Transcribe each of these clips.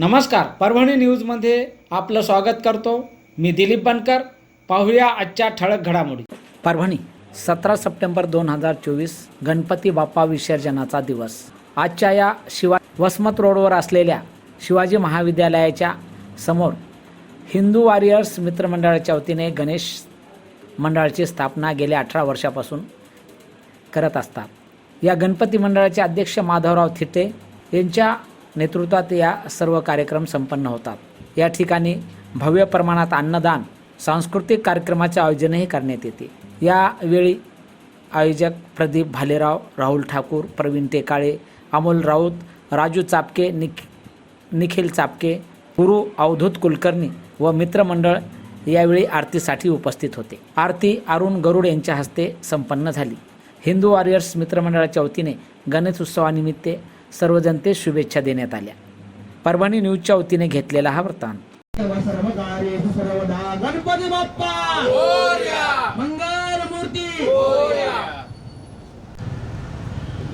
नमस्कार परभणी न्यूजमध्ये आपलं स्वागत करतो. मी दिलीप बनकर. पाहूया आजच्या ठळक घडामोडी. परभणी सतरा सप्टेंबर दोन हजार चोवीस गणपती बाप्पा विसर्जनाचा दिवस. आजच्या या शिवा वसमत रोडवर असलेल्या शिवाजी महाविद्यालयाच्या समोर हिंदू वॉरियर्स मित्रमंडळाच्या वतीने गणेश मंडळाची स्थापना गेल्या अठरा वर्षापासून करत असतात. या गणपती मंडळाचे अध्यक्ष माधवराव थिटे यांच्या नेतृत्वात या सर्व कार्यक्रम संपन्न होतात. या ठिकाणी भव्य प्रमाणात अन्नदान सांस्कृतिक कार्यक्रमाचे आयोजनही करण्यात येते. यावेळी आयोजक प्रदीप भालेराव राहुल ठाकूर प्रवीण टेकाळे अमोल राऊत राजू चापके निख निखिल चापके गुरु अवधूत कुलकर्णी व मित्रमंडळ यावेळी आरतीसाठी उपस्थित होते. आरती अरुण गरुड यांच्या हस्ते संपन्न झाली. हिंदू वॉरियर्स मित्रमंडळाच्या वतीने गणेश उत्सवानिमित्त सर्व जनतेस शुभेच्छा देण्यात आल्या. परभणी न्यूजच्या वतीने घेतलेला हा वृत्तांत. गणपती बाप्पा मंगल मूर्ती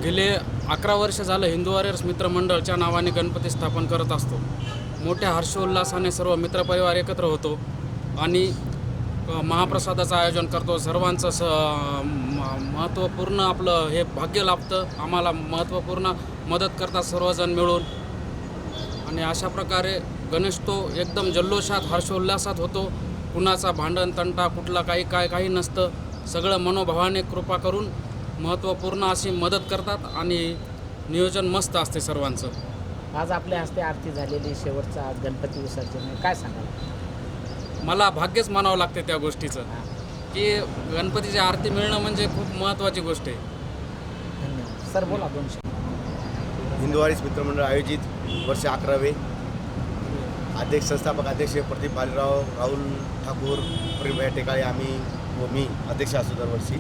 गेले अकरा वर्ष झालं हिंदू वॉरियर्स मित्रमंडळच्या नावाने गणपती स्थापन करत असतो. मोठ्या हर्षोल्लासाने सर्व मित्रपरिवार एकत्र होतो आणि महाप्रसादाचं आयोजन करतो. सर्वांचं स म- महत्त्वपूर्ण आपलं हे भाग्य लाभतं. आम्हाला महत्त्वपूर्ण मदत करतात सर्वजण मिळून. आणि अशा प्रकारे गणेश तो एकदम जल्लोषात हर्षोल्लासात होतो. कुणाचा भांडण तंटा कुठला काही काय काही नसतं. सगळं मनोभावाने कृपा करून महत्त्वपूर्ण अशी मदत करतात आणि नियोजन मस्त असते सर्वांचं. आज आपल्या हस्ते आरती झालेली शेवटचा गणपती विसर्जन काय सांगाल? मला भाग्यच मानावं लागते त्या गोष्टीचं. की गणपतीची आरती मिळणं म्हणजे खूप महत्त्वाची गोष्ट आहे. धन्यवाद. सर बोला दोन शब्द. हिंदुवारीस मित्रमंडळ आयोजित वर्ष अकरावे. अध्यक्ष संस्थापक अध्यक्ष प्रदीप बालीराव राहुल ठाकूर प्रेमभाई टेकाळे आम्ही व मी अध्यक्ष असतो दरवर्षी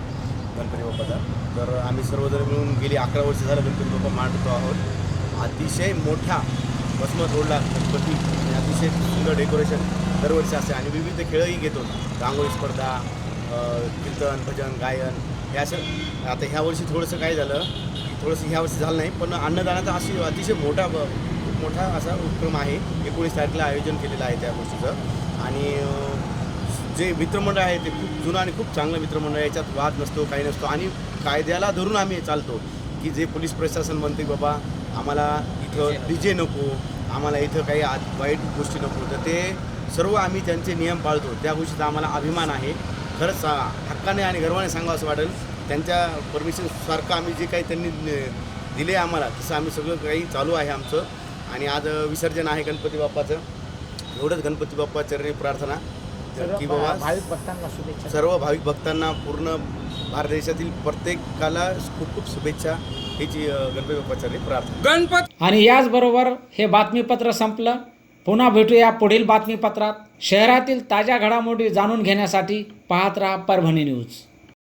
गणपती बाप्पाचा. तर आम्ही सर्वजण मिळून गेली अकरा वर्ष झालं गणपती बाप्पा मांडतो आहोत. अतिशय मोठ्या वसमत रोडला गणपती अतिशय सुंदर डेकोरेशन दरवर्षी असते. आणि विविध खेळही घेतो. रांगोळी स्पर्धा कीर्तन भजन गायन हे असं आता ह्या वर्षी थोडंसं काय झालं थोडंसं ह्या वर्षी झालं नाही पण अन्नदानाचा अशी अतिशय मोठा ब- खूप मोठा असा उपक्रम आहे. एकोणीस तारखेला आयोजन केलेलं आहे त्या गोष्टीचं. आणि जे मित्रमंडळ आहे ते खूप जुनं आणि खूप चांगलं मित्रमंडळ आहे. याच्यात वाद नसतो काही नसतो. आणि कायद्याला धरून आम्ही चालतो की जे पोलीस प्रशासन म्हणते बाबा आम्हाला डी जे नको आम्हाला इथं काही वाईट गोष्टी नको. तर ते सर्व आम्ही त्यांचे नियम पाळतो. त्या गोष्टीचा आम्हाला अभिमान आहे. खरंच हक्काने आणि गर्वाने सांगावं असं वाटेल. त्यांच्या परमिशनसारखं आम्ही जे काही त्यांनी दिले आम्हाला तसं आम्ही सगळं काही चालू आहे आमचं. आणि आज विसर्जन आहे गणपती बाप्पाचं. एवढंच गणपती बाप्पा चरणी प्रार्थना. की बाबा भाविक भक्तांना शुभेच्छा. सर्व भाविक भक्तांना पूर्ण भारत देशातील प्रत्येकाला खूप खूप शुभेच्छा. हीची अ, गणपती बाप्पाची प्रार्थना. गणपती आणि याचबरोबर हे बातमीपत्र संपलं. पुन्हा भेटूया पुढील बातमीपत्रात. शहरातील ताज्या घडामोडी जाणून घेण्यासाठी पाहत राहा परभणी न्यूज.